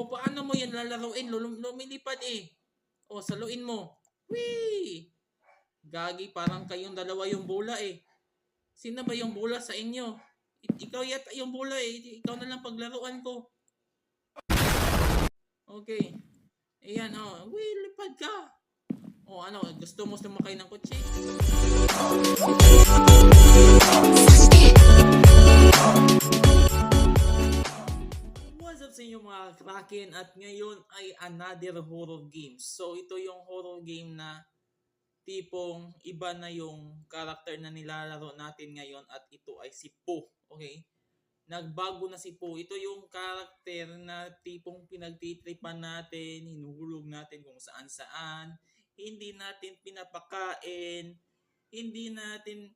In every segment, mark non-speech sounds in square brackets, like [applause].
Po, paano mo yan lalaroin? Lulum- lumilipad eh. O, saluin mo. Wee! Gagi, parang kayong dalawa yung bola eh. Sino ba yung bola sa inyo? Ikaw yata yung bola eh. Ikaw na lang paglaruan ko. Okay. Ayan, oh. Wee, lipad ka. O, ano, gusto mo sumakay ng kotse? Inyo mga Kraken at ngayon ay another horror game. So ito yung horror game na tipong iba na yung character na nilalaro natin ngayon at ito ay si Po. Okay? Nagbago na si Po. Ito yung character na tipong pinagtitripan natin, hinuhulog natin kung saan saan, hindi natin pinapakain, hindi natin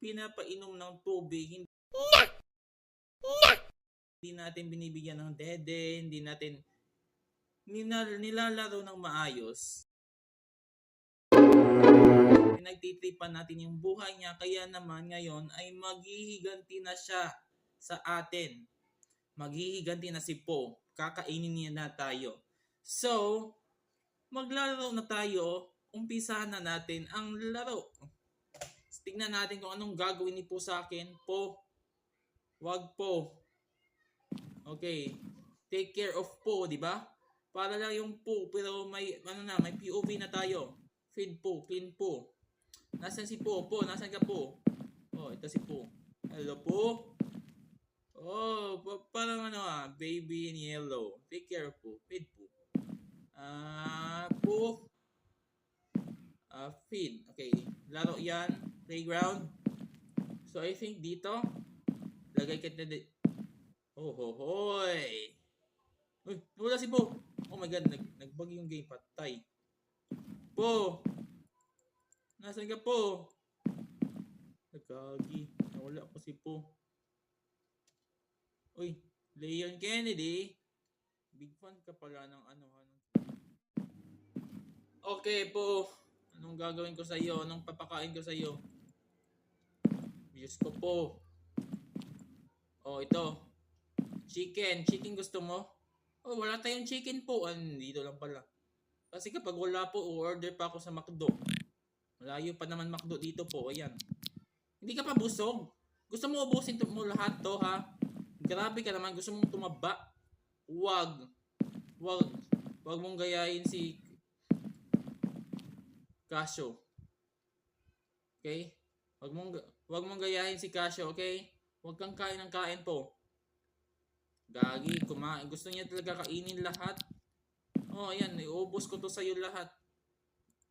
pinapainom ng tubig, natin binibigyan ng dede, hindi natin nila- nilalaro ng maayos. Pinagtitripan natin yung buhay niya, kaya naman ngayon ay maghihiganti na siya sa atin. Maghihiganti na si Po. Kakainin niya na tayo. So, maglalaro na tayo. Umpisahan na natin ang laro. Tingnan natin kung anong gagawin ni Po sa akin. Po, wag po. Okay. Take care of po, di ba? Para lang yung po, pero may, ano na, may POV na tayo. Feed po, clean po. Nasaan si po? Po, nasaan ka po? Oh, ito si po. Hello po? Oh, pa- parang ano ah, baby in yellow. Take care po, feed po. Ah, po. Ah, feed. Okay, laro yan. Playground. So, I think dito, lagay kita Oh, ho, hoy! Uy, nawala si Po. Oh my god, nag nagbag yung game. Patay. Po! Nasaan ka po? Nagkagi. Nawala ko si Po. Uy, Leon Kennedy. Big fan ka pala ng ano. ano. Okay po. Anong gagawin ko sa iyo? Anong papakain ko sa iyo? Diyos ko po. Oh, ito. Chicken. Chicken gusto mo? Oh, wala tayong chicken po. Ah, dito lang pala. Kasi kapag wala po, order pa ako sa McDo. Malayo pa naman McDo dito po. Ayan. Hindi ka pa busog. Gusto mo ubusin mo lahat to, ha? Grabe ka naman. Gusto mong tumaba. Wag. Wag. Wag mong gayahin si Casio. Okay? Wag mong wag mong gayahin si Casio, okay? Wag kang kain ng kain po. Gagi, kumain. Gusto niya talaga kainin lahat. Oh, ayan. Iubos ko to sa'yo lahat.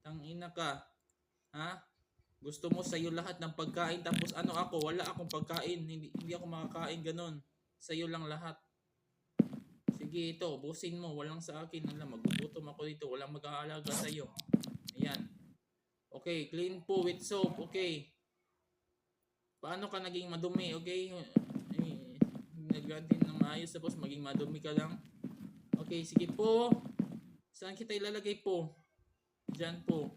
Tangina ka. Ha? Gusto mo sa'yo lahat ng pagkain tapos ano ako? Wala akong pagkain. Hindi, hindi ako makakain ganun. Sa'yo lang lahat. Sige, ito. Ubusin mo. Walang sa akin. Alam, magugutom ako dito. Walang mag-aalaga sa'yo. Ayan. Okay, clean po with soap. Okay. Paano ka naging madumi? Okay. Eh, Nagganti ng maayos tapos maging madumi ka lang. Okay, sige po. Saan kita ilalagay po? Diyan po.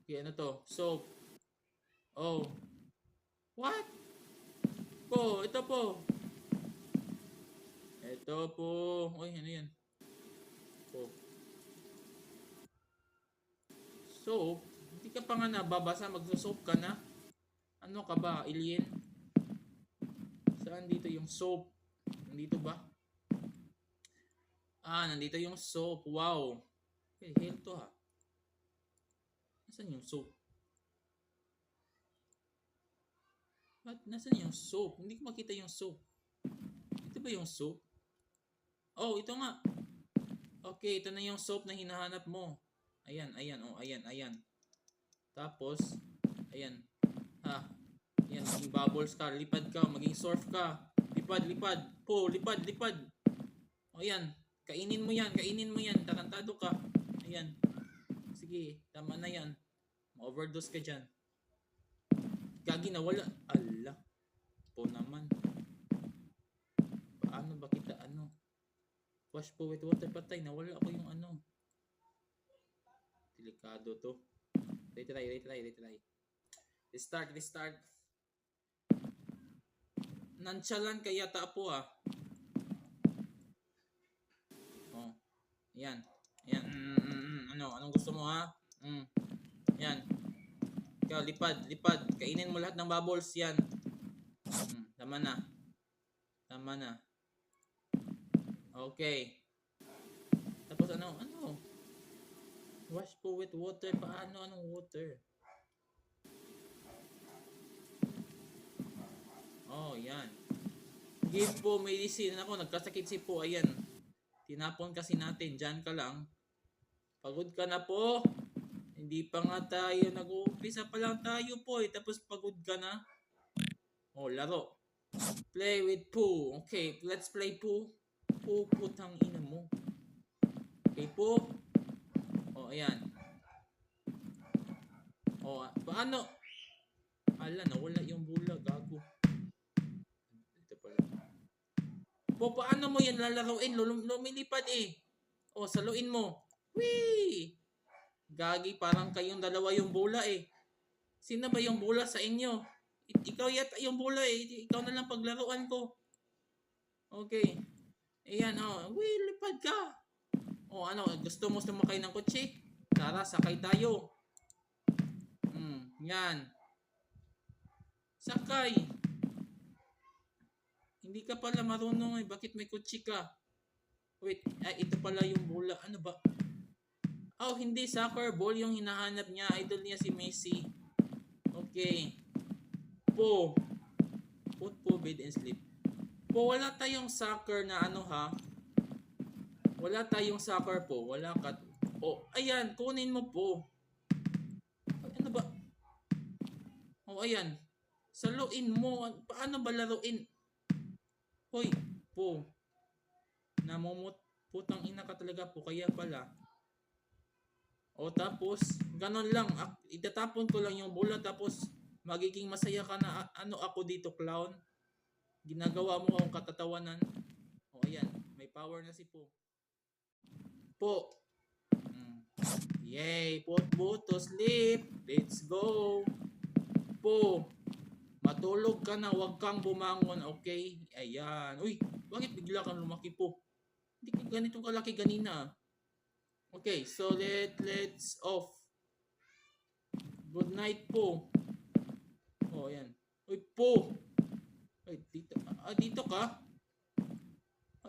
Okay, ano to? Soap. Oh. What? Po, ito po. Ito po. Uy, ano yan? Po. Soap? Hindi ka pa nga nababasa, magso-soap ka na. Ano ka ba, alien? Saan dito yung soap? Nandito ba? Ah, nandito yung soap. Wow. Okay, hell to ha. Nasaan yung soap? What? Nasaan yung soap? Hindi ko makita yung soap. Ito ba yung soap? Oh, ito nga. Okay, ito na yung soap na hinahanap mo. Ayan, ayan, oh, ayan, ayan. Tapos, ayan. Ha, Yan, maging bubbles ka, lipad ka, maging surf ka. Lipad, lipad. Po, lipad, lipad. O yan, kainin mo yan, kainin mo yan. Tarantado ka. Ayan. Sige, tama na yan. Ma-overdose ka dyan. Gagi na wala. Ala. Po naman. Paano ba kita ano? Wash po with water patay. Nawala ako yung ano. Delikado to. Retry, retry, retry. Restart, restart. Nonchalant kaya ta po ah. Yan. Yan. Mm, mm, mm. Ano? Anong gusto mo ha? Mm. Yan. Ikaw, lipad, lipad. Kainin mo lahat ng bubbles. Yan. Mm, tama na. Tama na. Okay. Tapos ano? Ano? Wash po with water. Paano? Anong water? Oh, yan. Give po medicine. Ako, nagkasakit si po. Ayan. Tinapon kasi natin. Diyan ka lang. Pagod ka na po. Hindi pa nga tayo. Nag-uumpisa pa lang tayo po eh. Tapos pagod ka na. Oh, laro. Play with Pooh. Okay, let's play Pooh. Pooh, putang ina mo. Okay, Pooh. Oh, ayan. Oh, paano? Ala, nawala yung bula. Gago. Pala. Po, paano mo yan lalaroin? Lum- lumilipad eh. O, saluin mo. Wee! Gagi, parang kayong dalawa yung bola eh. Sino ba yung bola sa inyo? Ikaw yata yung bola eh. Ikaw na lang paglaruan ko. Okay. Ayan, oh. Wee, lipad ka. O, ano, gusto mo sumakay ng kotse? Tara, sakay tayo. Hmm, yan. Sakay. Hindi ka pala marunong eh. Bakit may kutsi ka? Wait, ay, ito pala yung bola. Ano ba? Oh, hindi. Soccer ball yung hinahanap niya. Idol niya si Messi. Okay. Po. Put po, bed and sleep. Po, wala tayong soccer na ano ha. Wala tayong soccer po. Wala ka. Oh, ayan. Kunin mo po. Ano ba? Oh, ayan. Saluin mo. Paano ba laruin? Hoy, po. Namumut putang ina ka talaga po kaya pala. O tapos, ganon lang. Itatapon ko lang yung bola tapos magiging masaya ka na "A- ano ako dito clown. Ginagawa mo akong katatawanan. O ayan, may power na si Po. Po. Mm. Yay, put po to sleep. Let's go. Po. Matulog ka na, huwag kang bumangon, okay? Ayan. Uy, bakit bigla kang lumaki po? Hindi ka ganito kalaki kanina. Okay, so let let's off. Good night po. Oh, ayan. Uy, po. Ay, dito. Ah, dito ka?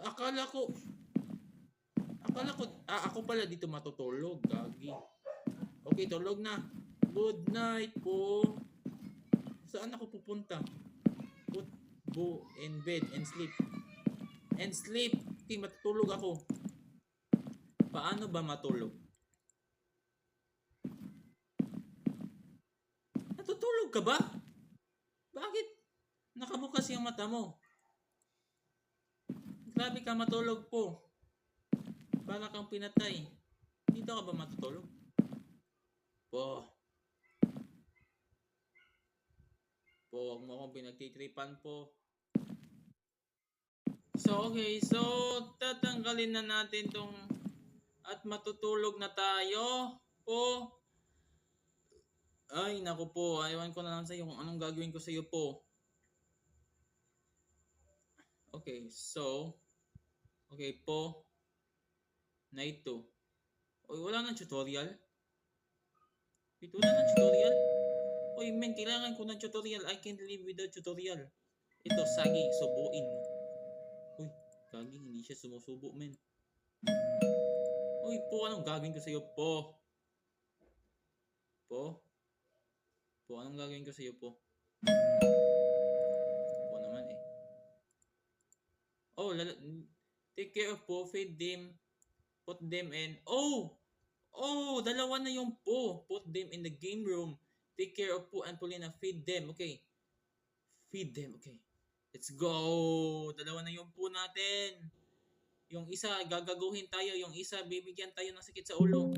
Akala ko Akala ko ah, ako pala dito matutulog, gagi. Okay, tulog na. Good night po. Saan ako pupunta? Put bo in bed and sleep. And sleep. Okay, matutulog ako. Paano ba matulog? Natutulog ka ba? Bakit? Nakabukas yung mata mo. Grabe ka matulog po. Para kang pinatay. Dito ka ba matutulog? Po. Po, huwag mo akong pinagtitripan po. So, okay. So, tatanggalin na natin tong at matutulog na tayo po. Ay, naku po. Ayawan ko na lang sa iyo kung anong gagawin ko sa iyo po. Okay, so, okay po. Night 2. Oy, wala nang tutorial. Wait, wala nang tutorial? Oy, men, kailangan ko ng tutorial. I can't live without tutorial. Ito, saging, subuin. Uy, gagi, hindi siya sumusubo, men. Uy, po, anong gagawin ko sa'yo, po? Po? Po, anong gagawin ko sa'yo, po? Po naman, eh. Oh, lala, take care of po, feed them, put them in, oh! Oh, dalawa na yung po. Put them in the game room. Take care of po and Paulina. Feed them. Okay. Feed them. Okay. Let's go. Dalawa na yung po natin. Yung isa, gagaguhin tayo. Yung isa, bibigyan tayo ng sakit sa ulo.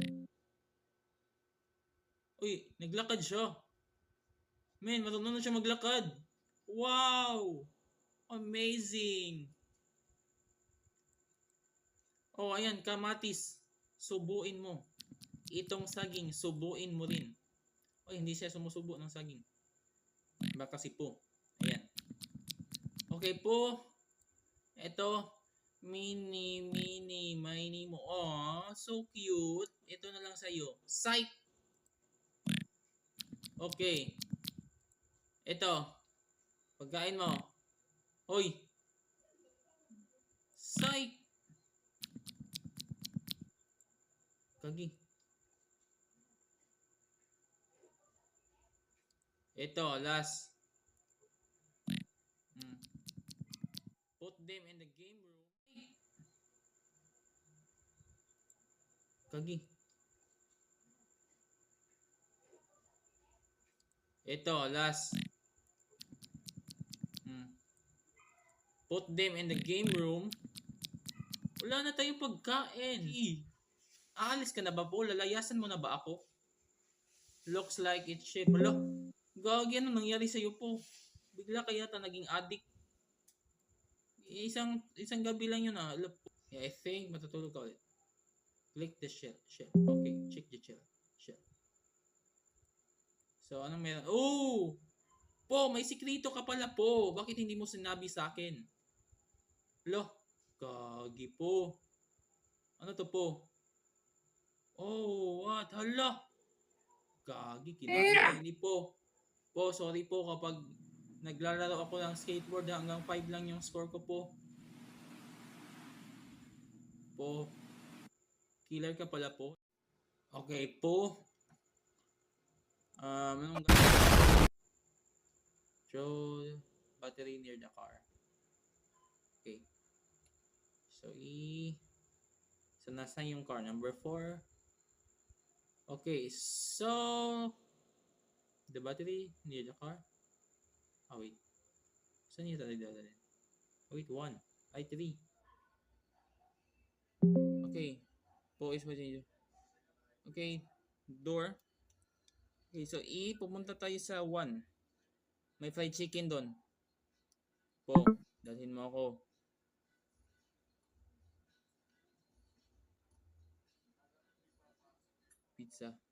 Uy, naglakad siya. Man, marunong na siya maglakad. Wow! Amazing! Oh, ayan, kamatis. Subuin mo. Itong saging, subuin mo rin. Oh, hindi siya sumusubo ng saging. Baka si po. Ayan. Okay po. Ito, Mini, mini, mini mo. Aw, so cute. Ito na lang sa'yo. Psych! Okay. Ito. Pagkain mo. Hoy! Psych! Kagi. Ito, last. Mm. Put them in the game room. Kagi. Ito, last. Mm. Put them in the game room. Wala na tayong pagkain. Eh, Aalis ka na ba po? Lalayasan mo na ba ako? Looks like it's shit. Wala. Gagi, ano nangyari sa'yo po? Bigla kaya ta naging addict. Isang isang gabi lang yun ah. Alam po. Yeah, I think matutulog ka ulit. Click the shell. Shell. Okay, check the shell. Shell. So, anong meron? Oh! Po, may sikrito ka pala po. Bakit hindi mo sinabi sa akin? Lo, gagi po. Ano to po? Oh, what? Hala! Gagi, kinakita ni po. Po, sorry po kapag naglalaro ako ng skateboard hanggang 5 lang yung score ko po. Po, killer ka pala po. Okay po. Um, anong gagawin? Throw battery near the car. Okay. So, i... So, nasa yung car? Number 4. Okay, so... The battery near the car. Ah, wait. Saan niya tayo dadalhin? Wait, 1. Ay, 3. Okay. Po is you. Okay. Door. Okay, so E, pumunta tayo sa 1. May fried chicken doon. Po, dalhin mo ako. Pizza.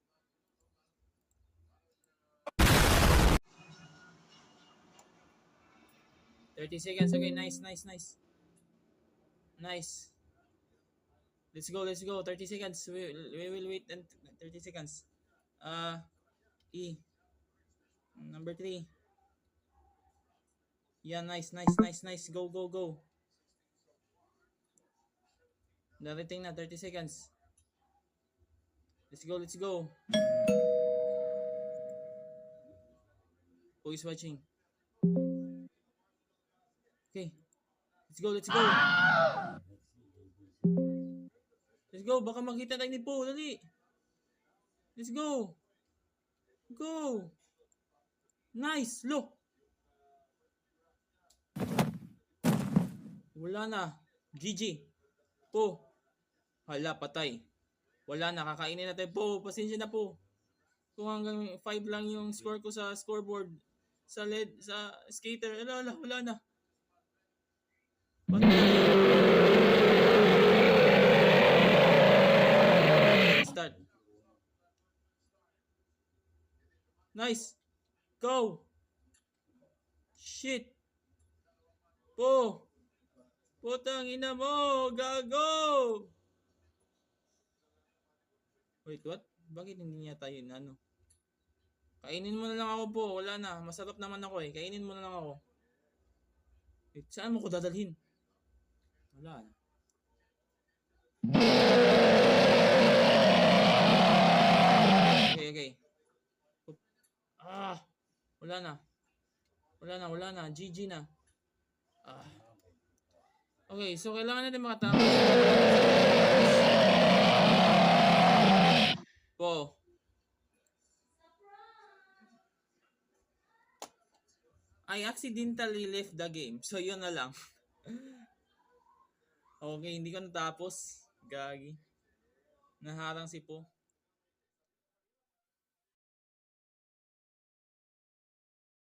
Thirty seconds. Okay, nice, nice, nice. Nice. Let's go, let's go. 30 seconds. We, we will wait and 30 seconds. Uh, E. Number 3. Yeah, nice, nice, nice, nice. Go, go, go. Darating na, 30 seconds. Let's go, let's go. Who is watching? Let's go, let's go. Let's go, baka makita tayo ni Po. Dali. Let's go. Go. Nice. Look. Wala na. GG. Po. Hala, patay. Wala na, kakainin natin. Po, pasensya na po. Kung hanggang 5 lang yung score ko sa scoreboard. Sa LED, sa skater. Wala, wala, wala na. Start. Nice. Go. Shit. Po. Putang ina mo. Gago. Wait, what? Bakit hindi niya tayo na ano? Kainin mo na lang ako po. Wala na. Masarap naman ako eh. Kainin mo na lang ako. Wait, saan mo ko dadalhin? Wala. Okay, okay. Ah! Wala na. Wala na, wala na. GG na. Ah. Okay, so kailangan natin makatama. Po. I accidentally left the game. So, yun na lang. [laughs] okay, hindi ko natapos. Gagi. Naharang si Po.